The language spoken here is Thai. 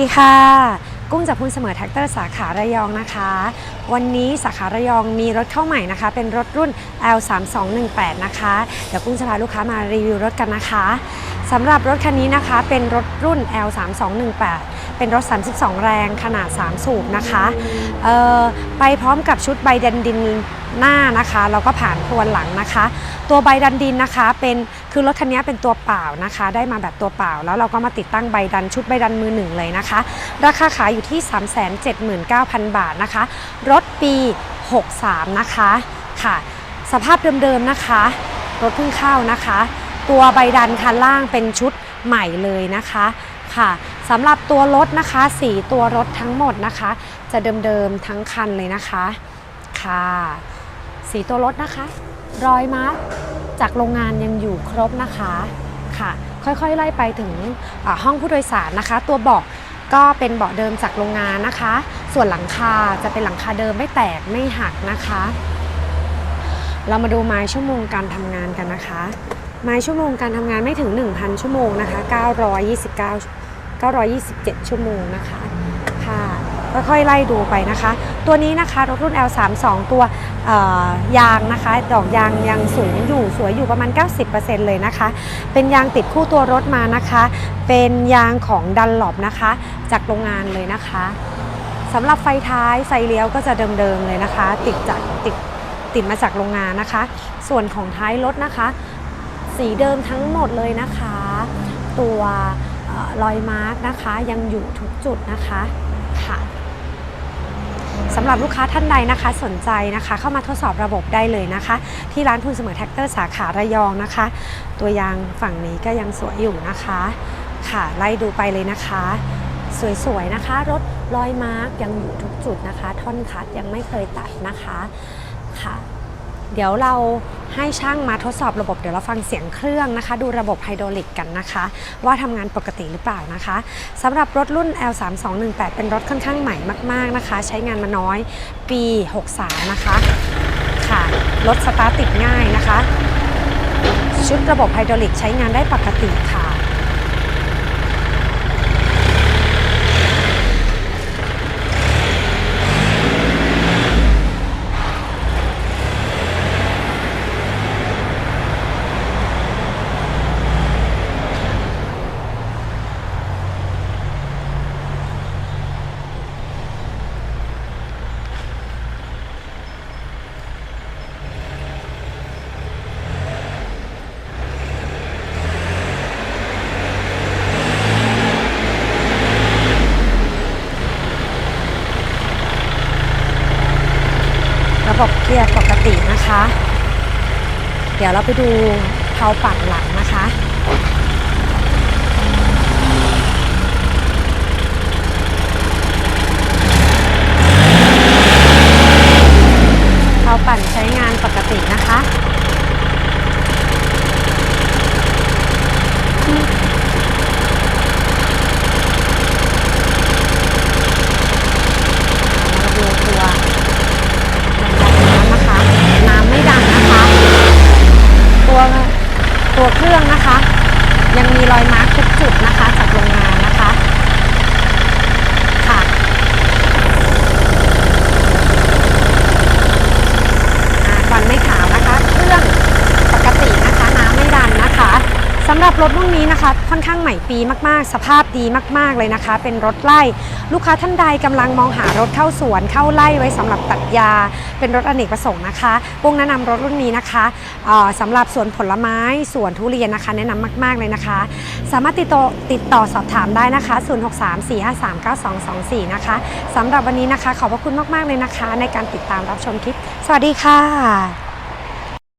ดีค่ะ กุ้งจากคุณเสมอแท็กเตอร์สาขาระยองนะคะ วันนี้สาขาระยองมีรถเข้าใหม่นะคะ เป็นรถรุ่น L3218 นะคะ เดี๋ยวกุ้งจะพาลูกค้ามารีวิวรถกันนะคะสำหรับรถคันนี้นะคะ เป็นรถรุ่น L3218 เป็นรถ 32 แรงขนาด 3 สูบนะคะไปพร้อมกับชุดใบดันดินหน้านะคะแล้วก็ผ่านพวนหลังนะคะ ตัวใบดันดินนะคะเป็น คือรถคันนี้เป็นตัวเปล่านะคะ ได้มาแบบตัวเปล่า แล้วเราก็มาติดตั้งใบดันชุดใบดันมือหนึ่งเลยนะคะ ราคาขายอยู่ที่ 379,000 บาทนะคะ รถปี 63 นะคะค่ะ สภาพเดิมๆนะคะ รถเพิ่งเข้านะคะ ตัวใบดันคันล่างเป็นชุดใหม่เลยนะคะค่ะสำหรับตัวรถนะคะสีตัวรถทั้งหมดนะคะ จะเดิมๆทั้งคันเลยนะคะค่ะสีตัวรถนะคะ รอยมาร์ จากโรงงานยังอยู่ครบนะคะค่ะ ค่อยๆไล่ไปถึงห้องผู้โดยสารนะคะ ตัวเบาะก็เป็นเบาะเดิมจากโรงงานนะคะ ส่วนหลังคาจะเป็นหลังคาเดิมไม่แตกไม่หักนะคะ เรามาดูไม้ชั่วโมงการทำงานกันนะคะ ไม้ชั่วโมงการทำงานไม่ถึง 1,000 ชั่วโมงนะคะ 929 927 ชั่วโมงนะคะ ค่อยๆไล่ดูไปนะคะ ตัวนี้นะคะรถรุ่น L32 ตัวยางนะคะ ดอกยางยังสูงอยู่สวยอยู่ประมาณ 90%เลยนะคะ เป็นยางติดคู่ตัวรถมานะคะ เป็นยางของดันหลบนะคะ จากโรงงานเลยนะคะสำหรับไฟท้ายไฟเลี้ยวก็จะเดิมๆเลยนะคะ ติดจากติดติดมาจากโรงงานนะคะ ส่วนของท้ายรถนะคะ สีเดิมทั้งหมดเลยนะคะ ตัวออรอยมาร์กนะคะยังอยู่ทุกจุดนะคะ หรับลูกค้าท่านใดนะคะสนใจนะคะ เข้ามาทดสอบระบบได้เลยนะคะ ที่ร้านทุนเสมอแท็กเตอร์สาขาระยองนะคะ ตัวยางฝั่งนี้ก็ยังสวยอยู่นะคะ ค่ะไล่ดูไปเลยนะคะ สวยๆนะคะ รถรอยมาร์กยังอยู่ทุกจุดนะคะ ท่อนคัดยังไม่เคยตัดนะคะค่ะ เดี๋ยวเราให้ช่างมาทดสอบระบบเดี๋ยวเราฟังเสียงเครื่องนะคะ ดูระบบไฮดรอลิกกันนะคะ ว่าทำงานปกติหรือเปล่านะคะสำหรับรถรุ่น L3218 เป็นรถค่อนข้างใหม่มาก ๆนะคะ ใช้งานมาน้อยปี 63 นะคะค่ะรถสตาร์ทติดง่ายนะคะ ชุดระบบไฮดรอลิกใช้งานได้ปกติค่ะ ระบบเกียร์ปกตินะคะ เดี๋ยวเราไปดูเพาปัดหลังนะคะ เพาปั่นใช้งานปกตินะคะ มาดูตัวน้ำนะคะ น้ำไม่ดังนะคะ ตัวตัวเครื่องนะคะ ยังมีรอยมาร์คทุกจุด นะคะ จากโรงงานนะคะ ค่ะอ่าควันไม่ขาวนะคะ เครื่องปกตินะคะ น้ำไม่ดันนะคะสำหรับรถรุ่นนี้นะคะค่อนข้างใหม่ปีมากๆ สภาพดีมากๆเลยนะคะ เป็นรถไล่ ลูกค้าท่านใดกำลังมองหารถเข้าสวนเข้าไล่ไว้สำหรับตัดยา เป็นรถอเนกประสงค์นะคะปุ้งแนะนำรถรุ่นนี้นะคะสำหรับสวนผลไม้สวนทุเรียนนะคะ แนะนำมากๆเลยนะคะ สามารถติดต่อติดต่อสอบถามได้นะคะ 0634539224 นะคะสำหรับวันนี้นะคะ ขอบพระคุณมากๆเลยนะคะ ในการติดตามรับชมคลิป สวัสดีค่ะ